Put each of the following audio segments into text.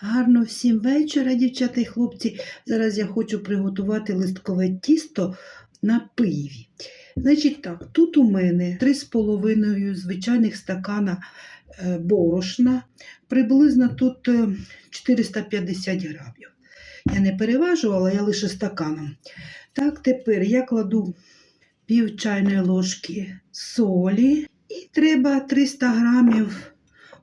Гарно всім вечора, дівчата і хлопці. Зараз я хочу приготувати листкове тісто на пиві. Значить так, тут у мене 3,5 звичайних стакана е, борошна, приблизно тут е, 450 грамів. Я не переважувала, я лише стаканом. Так, тепер я кладу пів чайної ложки солі і треба 300 грамів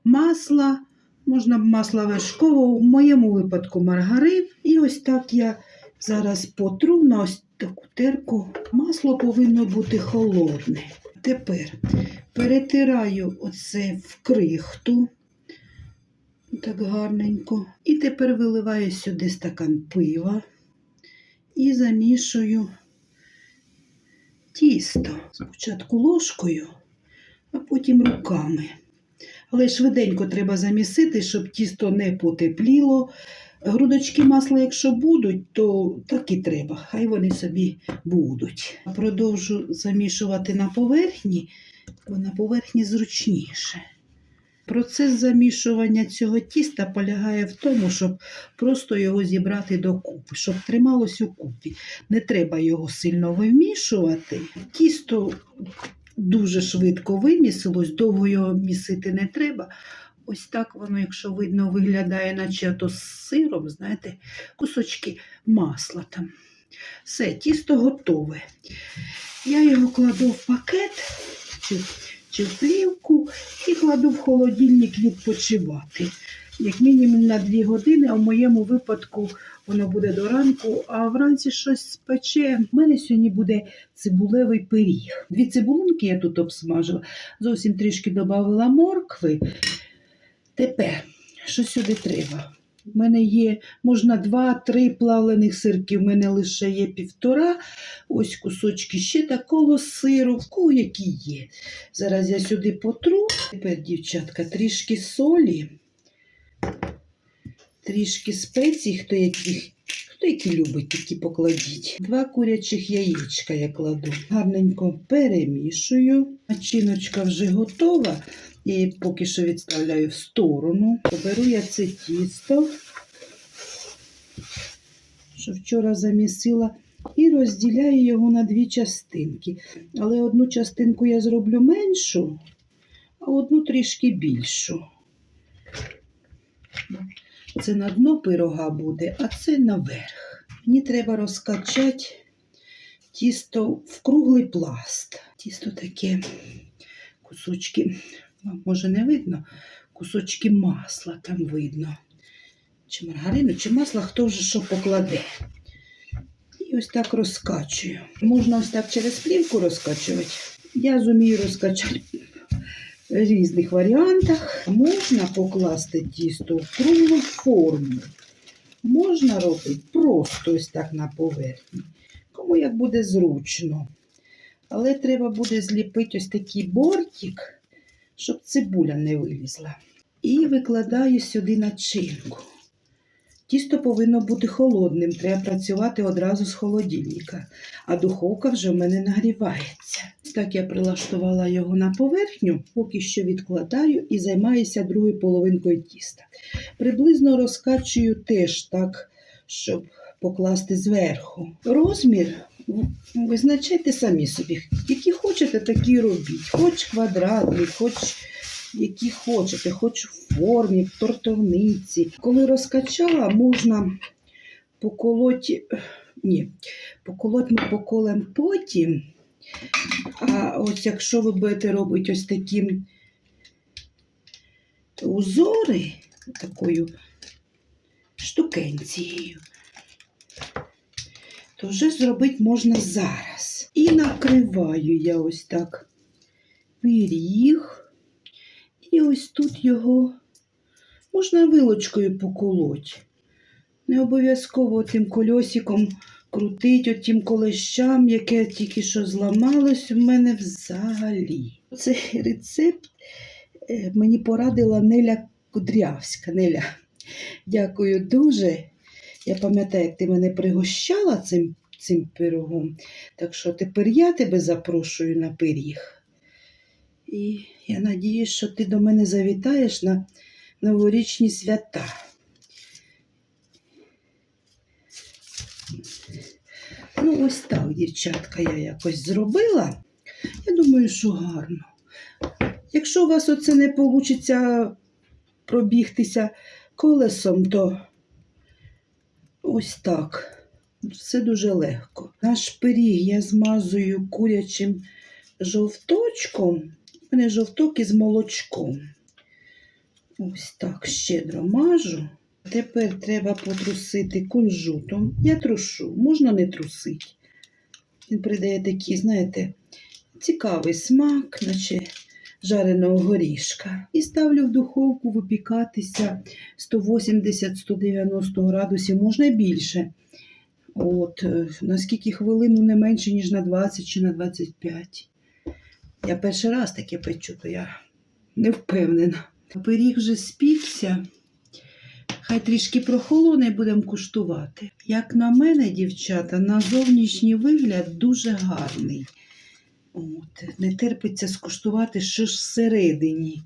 масла. Можна масло вершкового, в моєму випадку маргарин. І ось так я зараз потру на ось таку терку. Масло повинно бути холодне. Тепер перетираю оце в крихту. Так гарненько. І тепер виливаю сюди стакан пива і замішую тісто. Спочатку ложкою, а потім руками. Але швиденько треба замісити, щоб тісто не потепліло. Грудочки масла, якщо будуть, то так і треба. Хай вони собі будуть. Продовжу замішувати на поверхні, бо на поверхні зручніше. Процес замішування цього тіста полягає в тому, щоб просто його зібрати докупи, щоб трималось у купі. Не треба його сильно вимішувати. Тісто дуже швидко вимісилось, довго його місити не треба. Ось так воно, якщо видно, виглядає, наче то з сиром, знаєте, кусочки масла там. Все, тісто готове. Я його кладу в пакет чи, чи в плівку і кладу в холодильник відпочивати. Як мінімум на 2 години, а в моєму випадку воно буде до ранку, а вранці щось спече. У мене сьогодні буде цибулевий пиріг. Дві цибулинки я тут обсмажила, зовсім трішки додала моркви. Тепер, що сюди треба? У мене є, можна два-три плавлених сирки, в мене лише є півтора. Ось кусочки ще такого сиру, які є. Зараз я сюди потру. Тепер, дівчатка, трішки солі, трішки спецій, хто які, хто які любить, такі покладіть. Два курячих яєчка я кладу. Гарненько перемішую. Начиночка вже готова. Її поки що відставляю в сторону. Поберу я це тісто, що вчора замісила, і розділяю його на дві частинки. Але одну частинку я зроблю меншу, а одну трішки більшу. Це на дно пирога буде, а це наверх. Мені треба розкачати тісто в круглий пласт. Тісто таке кусочки вам може не видно, кусочки масла там видно. Чи маргарину, чи масла, хто вже що покладе. І ось так розкачую. Можна ось так через плівку розкачувати. Я зумію розкачати різних варіантах. Можна покласти тісто в круглу форму. Можна робити просто ось так на поверхні. Кому як буде зручно. Але треба буде зліпити ось такий бортик щоб цибуля не вилізла. І викладаю сюди начинку. Тісто повинно бути холодним, треба працювати одразу з холодильника, а духовка вже в мене нагрівається. Так я прилаштувала його на поверхню, поки що відкладаю і займаюся другою половинкою тіста. Приблизно розкачую теж так, щоб покласти зверху. Розмір визначайте самі собі. Які хочете, такі робіть. Хоч квадратний, хоч які хочете, хоч в формі, в тортовниці. Коли розкачала, можна поколоти, ні, поколоть ми поколем потім. А ось якщо ви будете робити ось такі узори такою штукенцією, то вже зробити можна зараз. І накриваю я ось так пиріг. І ось тут його можна вилочкою поколоть. Не обов'язково тим кольосиком крутить отім колещам, яке тільки що зламалось у мене взагалі. Цей рецепт е, мені порадила Неля Кудрявська. Неля, дякую дуже. Я пам'ятаю, як ти мене пригощала цим цим пирогом. Так що тепер я тебе запрошую на пиріг. І я надіюсь, що ти до мене завітаєш на новорічні свята. Ну, ось так, дівчатка, я якось зробила. Я думаю, що гарно. Якщо у вас оце не вийде пробігтися колесом, то ось так. Все дуже легко. Наш пиріг я змазую курячим жовточком. У мене жовток із молочком. Ось так щедро мажу. Тепер треба потрусити кунжутом. Я трушу, можна не трусити. Він придає такий, знаєте, цікавий смак, наче жареного горішка. І ставлю в духовку випікатися 180-190 градусів, можна більше. От, е, наскільки хвилину не менше, ніж на 20 чи на 25. Я перший раз таке печу, то я не впевнена. Пиріг вже спікся. Хай трішки прохолоне будемо куштувати. Як на мене, дівчата, на зовнішній вигляд дуже гарний. От, не терпиться скуштувати, що ж всередині.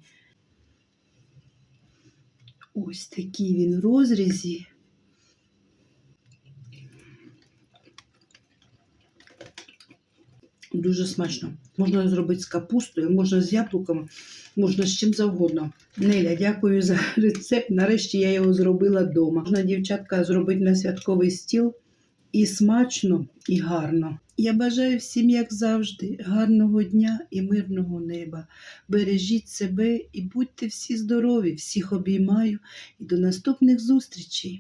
Ось такий він в розрізі. Дуже смачно. Можна зробити з капустою, можна з яблуками, можна з чим завгодно. Неля, дякую за рецепт. Нарешті я його зробила вдома. Можна, дівчатка, зробити на святковий стіл і смачно, і гарно. Я бажаю всім, як завжди, гарного дня і мирного неба. Бережіть себе і будьте всі здорові, всіх обіймаю і до наступних зустрічей.